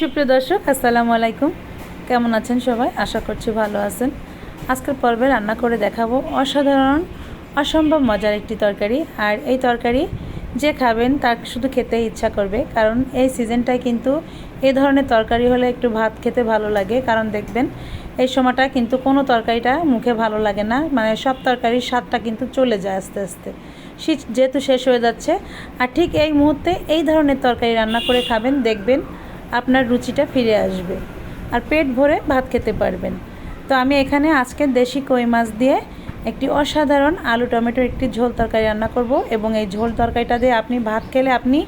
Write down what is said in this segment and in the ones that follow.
সুপ্রিয় দর্শক, আসসালামু আলাইকুম। কেমন আছেন সবাই? আশা করছি ভালো আছেন। আজকের পর্বে রান্না করে দেখাবো অসাধারণ, অসম্ভব মজার একটি তরকারি। আর এই তরকারি যে খাবেন তার শুধু খেতে ইচ্ছা করবে। কারণ এই সিজনটায় কিন্তু এই ধরনের তরকারি হলে একটু ভাত খেতে ভালো লাগে। কারণ দেখবেন, এই সময়টা কিন্তু কোনো তরকারিটা মুখে ভালো লাগে না। মানে সব তরকারির স্বাদটা কিন্তু চলে যায় আস্তে আস্তে। শীত যেহেতু শেষ হয়ে যাচ্ছে, আর ঠিক এই মুহূর্তে এই ধরনের তরকারি রান্না করে খাবেন, দেখবেন আপনার রুচিটা ফিরে আসবে। আর পেট ভরে ভাত খেতে পারবেন। তো আমি এখানে আজকে দেশি কই মাছ দিয়ে একটি অসাধারণ আলু টমেটোর একটি ঝোল তরকারি রান্না করব এবং এই ঝোল তরকারিটা দিয়ে আপনি ভাত খেলে আপনি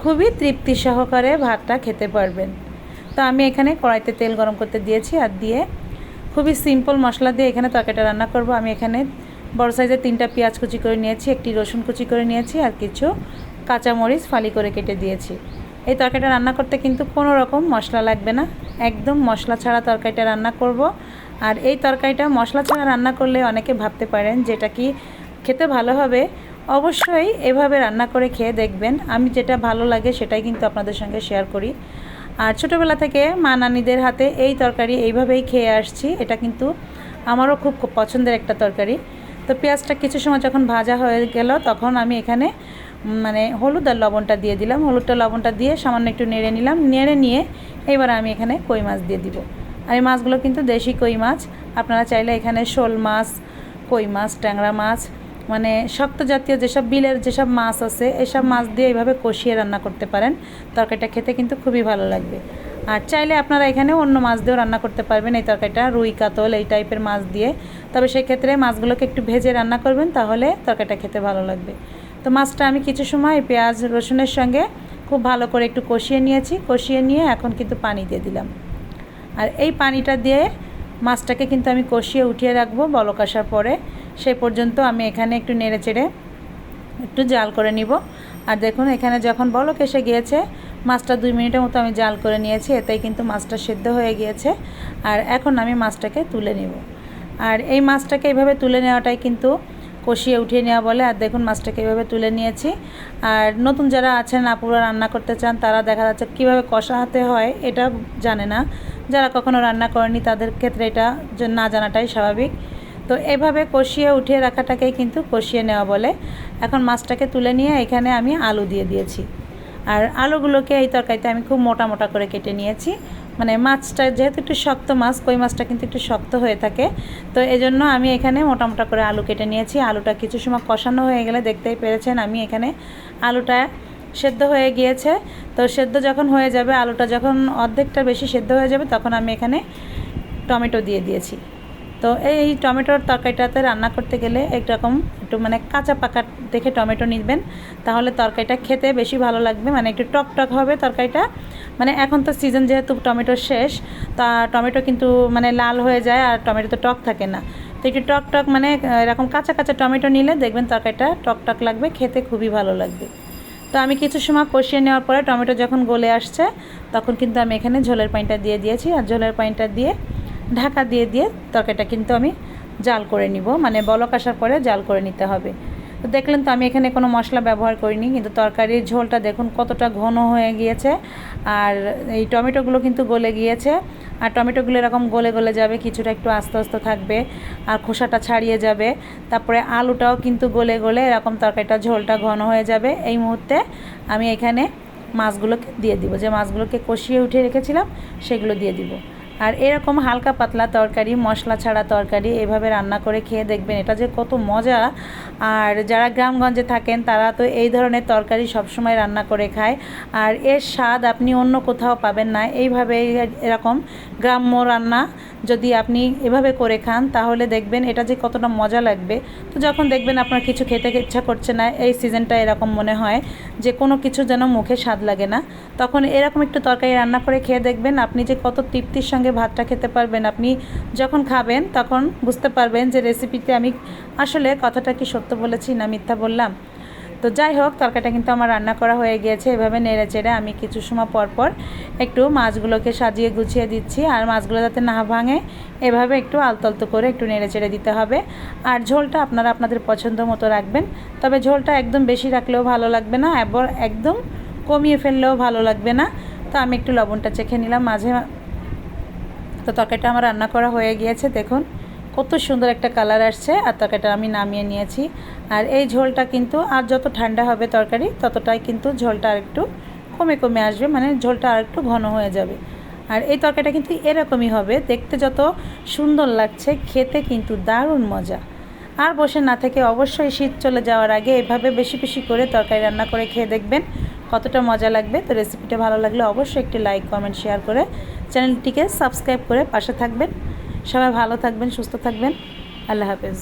খুবই তৃপ্তি সহকারে ভাতটা খেতে পারবেন। তো আমি এখানে কড়াইতে তেল গরম করতে দিয়েছি আর দিয়ে খুবই সিম্পল মশলা দিয়ে এখানে তরকারিটা রান্না করব। আমি এখানে বড় সাইজের তিনটা পেঁয়াজ কুচি করে নিয়েছি, একটি রসুন কুচি করে নিয়েছি আর কিছু কাঁচামরিচ ফালি করে কেটে দিয়েছি। এই তরকারিটা রান্না করতে কিন্তু কোনো রকম মশলা লাগবে না। একদম মশলা ছাড়া তরকারিটা রান্না করব। আর এই তরকারিটা মশলা ছাড়া রান্না করলে অনেকে ভাবতে পারেন যেটা কি খেতে ভালো হবে। অবশ্যই এভাবে রান্না করে খেয়ে দেখবেন। আমি যেটা ভালো লাগে সেটাই কিন্তু আপনাদের সঙ্গে শেয়ার করি। আর ছোটোবেলা থেকে মা নানিদের হাতে এই তরকারি এইভাবেই খেয়ে আসছি। এটা কিন্তু আমারও খুব পছন্দের একটা তরকারি। তো পেঁয়াজটা কিছু সময় যখন ভাজা হয়ে গেল তখন আমি এখানে মানে হলুদ আর লবণটা দিয়ে দিলাম। হলুদটা, লবণটা দিয়ে সামান্য একটু নেড়ে নিলাম। নেড়ে নিয়ে এবার আমি এখানে কই মাছ দিয়ে দিব। আর এই মাছগুলো কিন্তু দেশি কই মাছ। আপনারা চাইলে এখানে শোল মাছ, কই মাছ, ট্যাংরা মাছ মানে শক্ত জাতীয় যেসব বিলের যেসব মাছ আছে, এসব মাছ দিয়ে এইভাবে কষিয়ে রান্না করতে পারেন। তরকারিটা খেতে কিন্তু খুবই ভালো লাগবে। আর চাইলে আপনারা এখানে অন্য মাছ দিয়েও রান্না করতে পারবেন। এই তরকারিটা রুই, কাতল এই টাইপের মাছ দিয়ে। তবে সেই ক্ষেত্রে মাছগুলোকে একটু ভেজে রান্না করবেন, তাহলে তরকারিটা খেতে ভালো লাগবে। তো মাছটা আমি কিছু সময় পেঁয়াজ, রসুনের সঙ্গে খুব ভালো করে একটু কষিয়ে নিয়েছি। কষিয়ে নিয়ে এখন কিন্তু পানি দিয়ে দিলাম। আর এই পানিটা দিয়ে মাছটাকে কিন্তু আমি কষিয়ে উঠিয়ে রাখব বলক আসার পরে। সেই পর্যন্ত আমি এখানে একটু নেড়ে চেড়ে একটু জাল করে নিব। আর দেখুন, এখানে যখন বলক এসে গিয়েছে, মাছটা দুই মিনিটের মতো আমি জাল করে নিয়েছি, এতেই কিন্তু মাছটা সেদ্ধ হয়ে গিয়েছে। আর এখন আমি মাছটাকে তুলে নেব। আর এই মাছটাকে এইভাবে তুলে নেওয়াটাই কিন্তু কষিয়ে উঠিয়ে নেওয়া বলে। আর দেখুন, মাছটাকে এইভাবে তুলে নিয়েছি। আর নতুন যারা আছেন, আপুরা রান্না করতে চান, তারা দেখা যাচ্ছে কীভাবে কষাতে হয়, এটা জানে না। যারা কখনো রান্না করেনি, তাদের ক্ষেত্রে এটা না জানাটাই স্বাভাবিক। তো এভাবে কষিয়ে উঠিয়ে রাখাটাকেই কিন্তু কষিয়ে নেওয়া বলে। এখন মাছটাকে তুলে নিয়ে এখানে আমি আলু দিয়ে দিয়েছি। আর আলুগুলোকে এই তরকারিতে আমি খুব মোটা মোটা করে কেটে নিয়েছি। মানে মাছটা যেহেতু একটু শক্ত মাছ, কই মাছটা কিন্তু একটু শক্ত হয়ে থাকে। তো এই জন্য আমি এখানে মোটামোটা মোটা করে আলু কেটে নিয়েছি। আলুটা কিছু সময় কষানো হয়ে গেলে দেখতেই পেরেছেন আমি এখানে আলুটা সেদ্ধ হয়ে গিয়েছে। তো সেদ্ধ যখন হয়ে যাবে, আলুটা যখন অর্ধেকটা বেশি সেদ্ধ হয়ে যাবে, তখন আমি এখানে টমেটো দিয়ে দিয়েছি। তো এই টমেটোর তরকারিটাতে রান্না করতে গেলে একরকম একটু মানে কাঁচা পাকা দেখে টমেটো নিবেন। তাহলে তরকারিটা খেতে বেশি ভালো লাগবে। মানে একটু টক টক হবে তরকারিটা। মানে এখন তো সিজন যেহেতু টমেটো শেষ, তা টমেটো কিন্তু মানে লাল হয়ে যায় আর টমেটো তো টক থাকে না। তো একটু টক টক মানে এরকম কাঁচা কাঁচা টমেটো নিলে দেখবেন তরকারিটা টক টক লাগবে, খেতে খুবই ভালো লাগবে। তো আমি কিছু সময় কষিয়ে নেওয়ার পরে টমেটো যখন গলে আসছে, তখন কিন্তু আমি এখানে ঝোলের পানিটা দিয়ে দিয়েছি। আর ঝোলের পানিটা দিয়ে ঢাকা দিয়ে দিয়ে তরকারিটা কিন্তু আমি জাল করে নিব। মানে বলক আসার পরে জাল করে নিতে হবে। তো দেখলেন তো আমি এখানে কোনো মশলা ব্যবহার করিনি, কিন্তু তরকারির ঝোলটা দেখুন কতটা ঘন হয়ে গিয়েছে। আর এই টমেটোগুলো কিন্তু গলে গিয়েছে। আর টমেটোগুলো এরকম গলে গলে যাবে, কিছুটা একটু আস্তে আস্তে থাকবে আর খোসাটা ছাড়িয়ে যাবে। তারপরে আলুটাও কিন্তু গলে গলে এরকম তরকারিটা ঝোলটা ঘন হয়ে যাবে। এই মুহূর্তে আমি এখানে মাছগুলোকে দিয়ে দিব। যে মাছগুলোকে কষিয়ে উঠে রেখেছিলাম, সেগুলো দিয়ে দিব। আর এরকম হালকা পাতলা তরকারি, মশলা ছাড়া তরকারি এভাবে রান্না করে খেয়ে দেখবেন, এটা যে কত মজা। আর যারা গ্রামগঞ্জে থাকেন, তারা তো এই ধরনের তরকারি সবসময় রান্না করে খায়। আর এর স্বাদ আপনি অন্য কোথাও পাবেন না। এইভাবে এরকম গ্রাম্য রান্না যদি আপনি এভাবে করে খান, তাহলে দেখবেন এটা যে কতটা মজা লাগবে। তো যখন দেখবেন আপনার কিছু খেতে ইচ্ছা করছে না, এই সিজনটা এরকম মনে হয় যে কোনো কিছু যেন মুখে স্বাদ লাগে না, তখন এরকম একটু তরকারি রান্না করে খেয়ে দেখবেন, আপনি যে কত তৃপ্তির সঙ্গে ভাতটা খেতে পারবেন। আপনি যখন খাবেন তখন বুঝতে পারবেন যে রেসিপিতে আমি আসলে কথাটা কি সত্য বলেছি না মিথ্যা বললাম। তো যাই হোক, তরকারিটা কিন্তু আমার রান্না করা হয়ে গিয়েছে। এভাবে নেড়ে চেড়ে আমি কিছু সময় পর পর একটু মাছগুলোকে সাজিয়ে গুছিয়ে দিচ্ছি। আর মাছগুলো যাতে না ভাঙে, এভাবে একটু আলতলতো করে একটু নেড়ে চেড়ে দিতে হবে। আর ঝোলটা আপনারা আপনাদের পছন্দ মতো রাখবেন। তবে ঝোলটা একদম বেশি রাখলেও ভালো লাগবে না এবার একদম কমিয়ে ফেললেও ভালো লাগবে না। তো আমি একটু লবণটা চেখে নিলাম। মাঝে তো তরকারিটা আমার রান্না করা হয়ে গিয়েছে, দেখুন। কত সুন্দর একটা কালার আসছে, আর তরকারিটা আমি নামিয়ে নিয়েছি। আর এই ঝোলটা কিন্তু আর যত ঠান্ডা হবে তরকারি, ততটাই কিন্তু ঝোলটা আর একটু কমে কমে আসবে মানে ঝোলটা আর একটু ঘন হয়ে যাবে। আর এই তরকারিটা কিন্তু এরকমই হবে, দেখতে যত সুন্দর লাগছে, খেতে কিন্তু দারুণ মজা। আর বসে না থেকে অবশ্যই শীত চলে যাওয়ার আগে এভাবে বেশি বেশি করে তরকারি রান্না করে খেয়ে দেখবেন কতটা মজা লাগবে। তো রেসিপিটা ভালো লাগলে অবশ্যই একটি লাইক, কমেন্ট, শেয়ার করে চ্যানেলটিকে সাবস্ক্রাইব করে পাশে থাকবেন। সবাই ভালো থাকবেন সুস্থ থাকবেন। আল্লাহ হাফেজ।